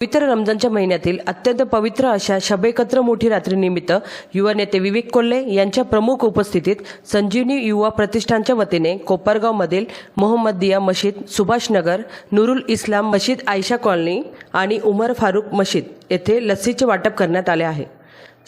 पवित्र रमजानच्या महिन्यातील अत्यंत पवित्र अशा शबेकत्र मोठी रात्रीनिमित्त युवा नेते विवेक कोल्हे यांच्या प्रमुख उपस्थितीत संजीवनी युवा प्रतिष्ठानच्या वतीने कोपरगावमधील मोहम्मदिया मशीद सुभाषनगर नुरुल इस्लाम मशीद आयशा कॉलनी आणि उमर फारूक मशीद येथे लस्सीचे वाटप करण्यात आले आहे.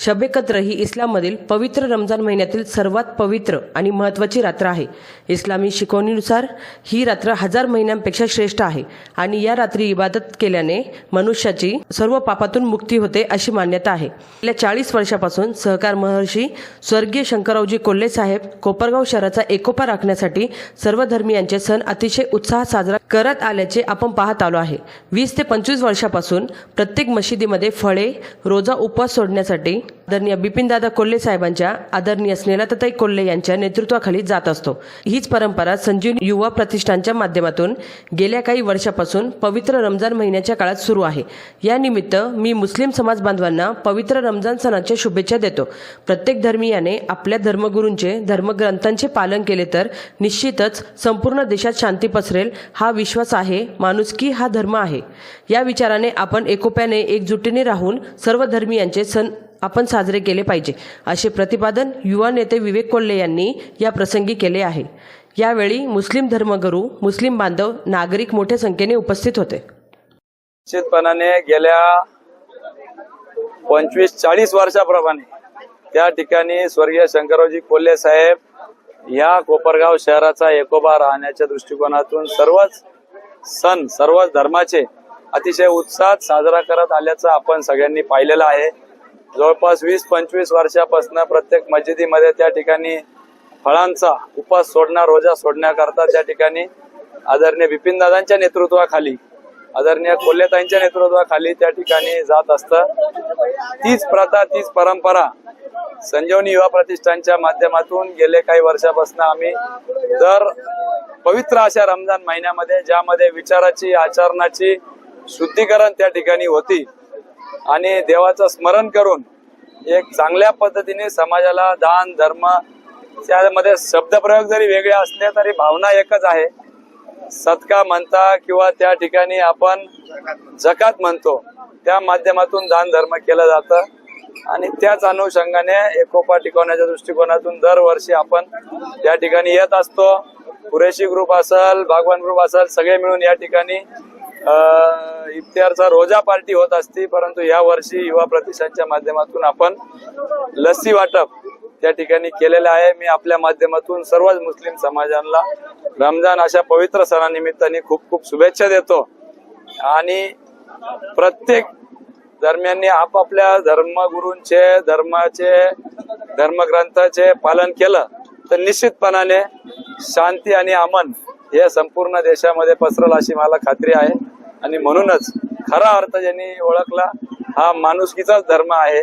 शबेकत्र ही इस्लाममधील पवित्र रमजान महिन्यातील सर्वात पवित्र आणि महत्त्वाची रात्र आहे. इस्लामी शिकवणीनुसार ही रात्र हजार महिन्यांपेक्षा श्रेष्ठ आहे आणि या रात्री इबादत केल्याने मनुष्याची सर्व पापातून मुक्ती होते अशी मान्यता आहे. गेल्या चाळीस वर्षापासून सहकार महर्षी स्वर्गीय शंकररावजी कोल्हे साहेब कोपरगाव शहराचा एकोपा राखण्यासाठी सर्व धर्मियांचे सण अतिशय उत्साहात साजरा करत आल्याचे आपण पाहत आलो आहे. वीस ते पंचवीस वर्षापासून प्रत्येक मशिदीमध्ये फळे रोजा उपवास सोडण्यासाठी आदरणीय बिपिनदादा कोल्हे साहेबांच्या आदरणीय स्नेहलताई कोल्हे यांच्या नेतृत्वाखाली जात असतो. हीच परंपरा संजीवनी युवा प्रतिष्ठानच्या माध्यमातून गेल्या काही वर्षापासून पवित्र रमजान महिन्याच्या काळात सुरू आहे. या निमित्त मी मुस्लिम समाज बांधवांना पवित्र रमजान सणाच्या शुभेच्छा देतो. प्रत्येक धर्मीयाने आपल्या धर्मगुरूंचे धर्मग्रंथांचे पालन केले तर निश्चितच संपूर्ण देशात शांती पसरेल हा विश्वास आहे माणुसकी हा धर्म आहे. या विचाराने आपण एकोप्याने एकजुटीने राहून सर्व धर्मियांचे सण आपण साजरे केले पाहिजे. असे प्रतिपादन युवा नेते विवेक कोल्हे यांनी या प्रसंगी केले आहे. यावेळी मुस्लिम धर्मगुरू मुस्लिम बांधव नागरिक मोठ्या संख्येने उपस्थित होते. निश्चितपणाने गेल्या पंचवीस चाळीस वर्षाप्रमाणे त्या ठिकाणी स्वर्गीय शंकररावजी कोल्हे साहेब या कोपरगाव शहराचा एकोबा राहण्याच्या दृष्टिकोनातून सर्वच सण सर्वच धर्माचे अतिशय उत्साहात साजरा करत आल्याचं आपण सगळ्यांनी पाहिलेलं आहे. जवळपास वीस पंचवीस वर्षापासून प्रत्येक मस्जिदीमध्ये त्या ठिकाणी फळांचा उपास सोडणार रोजा सोडण्याकरता त्या ठिकाणी आदरणीय बिपिनदादांच्या नेतृत्वाखाली आदरणीय कोल्हेताईंच्या नेतृत्वाखाली त्या ठिकाणी जात असतं. तीच प्रथा तीच परंपरा संजीवनी युवा प्रतिष्ठानच्या माध्यमातून गेले काही वर्षापासून आम्ही. दर पवित्र अशा रमजान महिन्यामध्ये ज्यामध्ये विचाराची आचरणाची शुद्धीकरण त्या ठिकाणी होती. आणि देवाचं स्मरण करून एक चांगल्या पद्धतीने समाजाला दान धर्म त्यामध्ये शब्दप्रयोग जरी वेगळे असले तरी भावना एकच आहे. सत्का म्हणता किंवा त्या ठिकाणी आपण जकात म्हणतो त्या माध्यमातून दान धर्म केलं जातं. आणि त्याच अनुषंगाने एकोपा टिकवण्याच्या दृष्टिकोनातून दरवर्षी आपण त्या ठिकाणी येत असतो. कुरेशी ग्रुप असेल भागवान ग्रुप असेल सगळे मिळून या ठिकाणी इफ्तियारचा रोजा पार्टी होत असती परंतु या वर्षी युवा प्रतिष्ठानच्या माध्यमातून आपण लस्सी वाटप त्या ठिकाणी केलेलं आहे. मी आपल्या माध्यमातून सर्वच मुस्लिम समाजाला रमजान अशा पवित्र सणानिमित्ताने खूप खूप शुभेच्छा देतो. आणि प्रत्येक धर्मियांनी आपापल्या धर्मगुरूंचे धर्माचे धर्मग्रंथाचे पालन केलं तर निश्चितपणाने शांती आणि अमन हे संपूर्ण देशामध्ये पसरल अशी मला खात्री आहे. आणि म्हणूनच खरा अर्थ ज्यांनी ओळखला हा माणुसकीचाच धर्म आहे.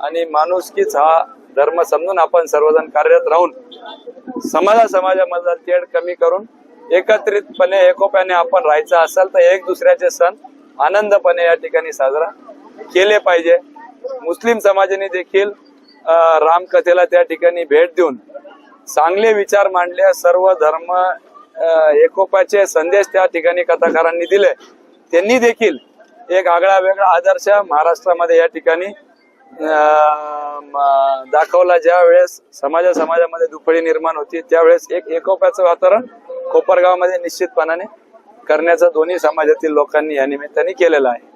आणि माणुसकीच हा धर्म समजून आपण सर्वजण कार्यरत राहून समाजा समाजामधला तेढ कमी करून एकत्रितपणे एकोप्याने आपण राहायचं असेल तर एक दुसऱ्याचे सण आनंदपणे या ठिकाणी साजरा केले पाहिजे. मुस्लिम समाजाने देखील रामकथेला त्या ठिकाणी भेट देऊन चांगले विचार मांडले सर्व धर्म एकोपाचे संदेश त्या ठिकाणी कथाकारांनी दिले. त्यांनी देखील एक आगळा वेगळा आदर्श महाराष्ट्रामध्ये या ठिकाणी दाखवला. ज्या वेळेस समाजा समाजामध्ये दुफळी निर्माण होती त्यावेळेस एक एकोप्याचं वातावरण कोपरगावमध्ये निश्चितपणाने करण्याचं दोन्ही समाजातील लोकांनी या निमित्ताने केलेलं आहे.